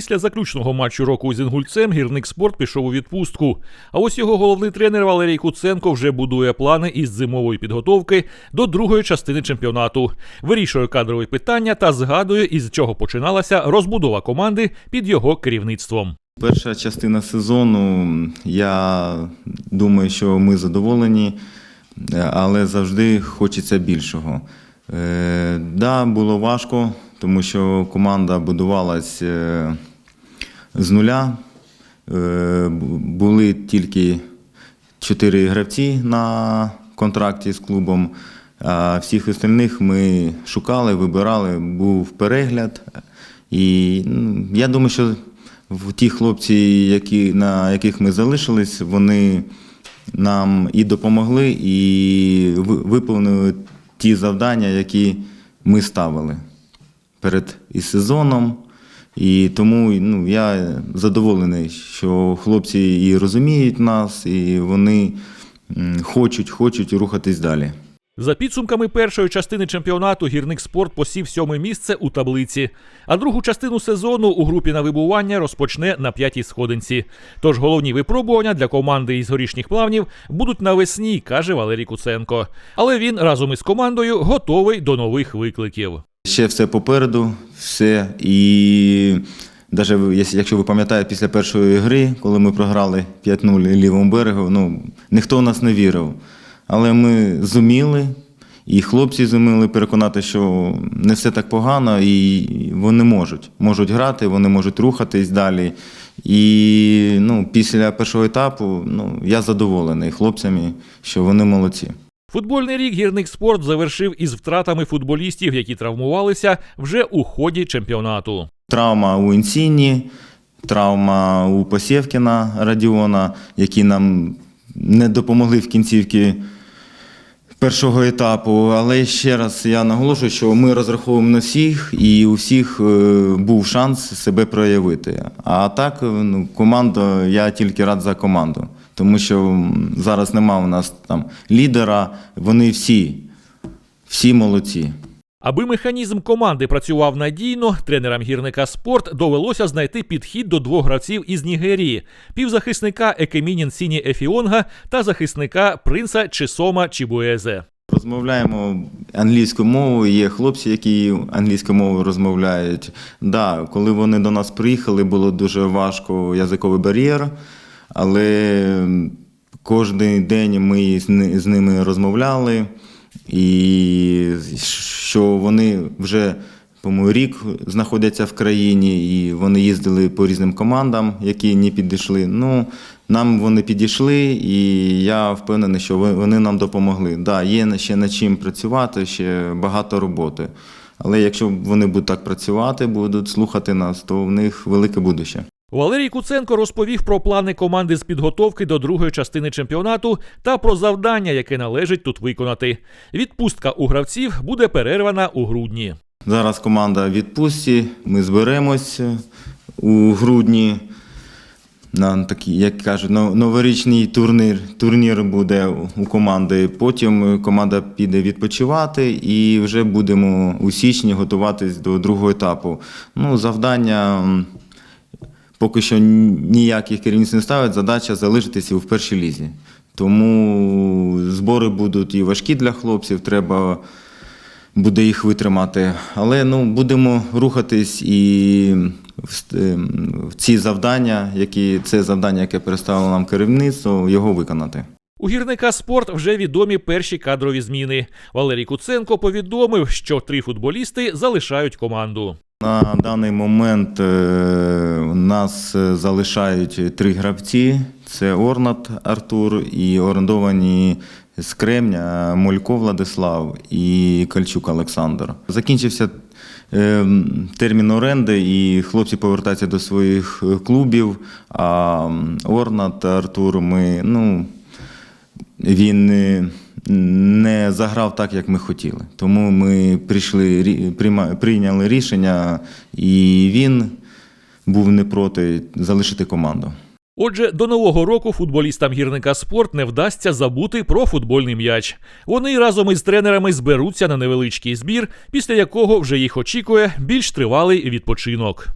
Після заключного матчу року з інгульцем гірник спорт пішов у відпустку. А ось його головний тренер Валерій Куценко вже будує плани із зимової підготовки до другої частини чемпіонату, вирішує кадрові питання та згадує, із чого починалася розбудова команди під його керівництвом. Перша частина сезону, я думаю, що ми задоволені, але завжди хочеться більшого. Е, да, було важко, тому що команда будувалась е, з нуля. Е, були тільки чотири гравці на контракті з клубом. А всіх остальних ми шукали, вибирали, був перегляд. І ну, я думаю, що ті хлопці, які, на яких ми залишились, вони нам і допомогли, і виповнили ті завдання, які ми ставили перед і сезоном. І тому ну, я задоволений, що хлопці і розуміють нас, і вони хочуть, хочуть рухатись далі. За підсумками першої частини чемпіонату гірник спорт посів сьоме місце у таблиці, а другу частину сезону у групі на вибування розпочне на п'ятій сходинці. Тож головні випробування для команди із горішніх плавнів будуть навесні, каже Валерій Куценко. Але він разом із командою готовий до нових викликів. Ще все попереду, все. І навіть якщо ви пам'ятаєте, після першої гри, коли ми програли 5-0 лівому берегу, ну, ніхто в нас не вірив. Але ми зуміли, і хлопці зуміли переконати, що не все так погано, і вони можуть. Можуть грати, вони можуть рухатись далі. І ну, після першого етапу ну, я задоволений хлопцями, що вони молодці. Футбольний рік гірник спорт завершив із втратами футболістів, які травмувалися вже у ході чемпіонату. Травма у Інсіні, травма у Посєвкіна Радіона, які нам не допомогли в кінцівці першого етапу. Але ще раз я наголошую, що ми розраховуємо на всіх, і у всіх е, був шанс себе проявити. А так, е, ну, команда, я тільки рад за команду, тому що зараз нема у нас там лідера, вони всі, всі молодці. Аби механізм команди працював надійно, тренерам гірника спорт довелося знайти підхід до двох гравців із Нігерії: півзахисника Екемінін Сіні Ефіонга та захисника принца Чесома Чібуезе. Розмовляємо англійською мовою. Є хлопці, які англійською мовою розмовляють. Да, коли вони до нас приїхали, було дуже важко язиковий бар'єр, але кожен день ми з ними розмовляли, і що вони вже по-моєму, рік знаходяться в країні, і вони їздили по різним командам, які не підійшли. Ну, нам вони підійшли, і я впевнений, що вони нам допомогли. Так, да, є ще над чим працювати, ще багато роботи. Але якщо вони будуть так працювати, будуть слухати нас, то в них велике будуще. Валерій Куценко розповів про плани команди з підготовки до другої частини чемпіонату та про завдання, яке належить тут виконати. Відпустка у гравців буде перервана у грудні. Зараз команда в відпустці, ми зберемось у грудні. На такий, як кажуть, но- новорічний турнір, турнір буде у команди. Потім команда піде відпочивати і вже будемо у січні готуватись до другого етапу. Ну, завдання поки що ніяких керівництв не ставить, задача залишитися в першій лізі. Тому збори будуть і важкі для хлопців, треба буде їх витримати. Але ну, будемо рухатись і ем, в ці завдання, які це завдання, яке переставило нам керівництво, його виконати. У гірника спорт вже відомі перші кадрові зміни. Валерій Куценко повідомив, що три футболісти залишають команду. На даний момент е, нас е, залишають три гравці: це Орнат Артур і орендовані з Кремня Молько Владислав і Кальчук Олександр. Закінчився е, термін оренди, і хлопці повертаються до своїх клубів. А Орнат Артур ми ну, він не заграв так, як ми хотіли. Тому ми прийшли, прийняли рішення, і він був не проти залишити команду. Отже, до нового року футболістам гірника спорт не вдасться забути про футбольний м'яч. Вони разом із тренерами зберуться на невеличкий збір, після якого вже їх очікує більш тривалий відпочинок.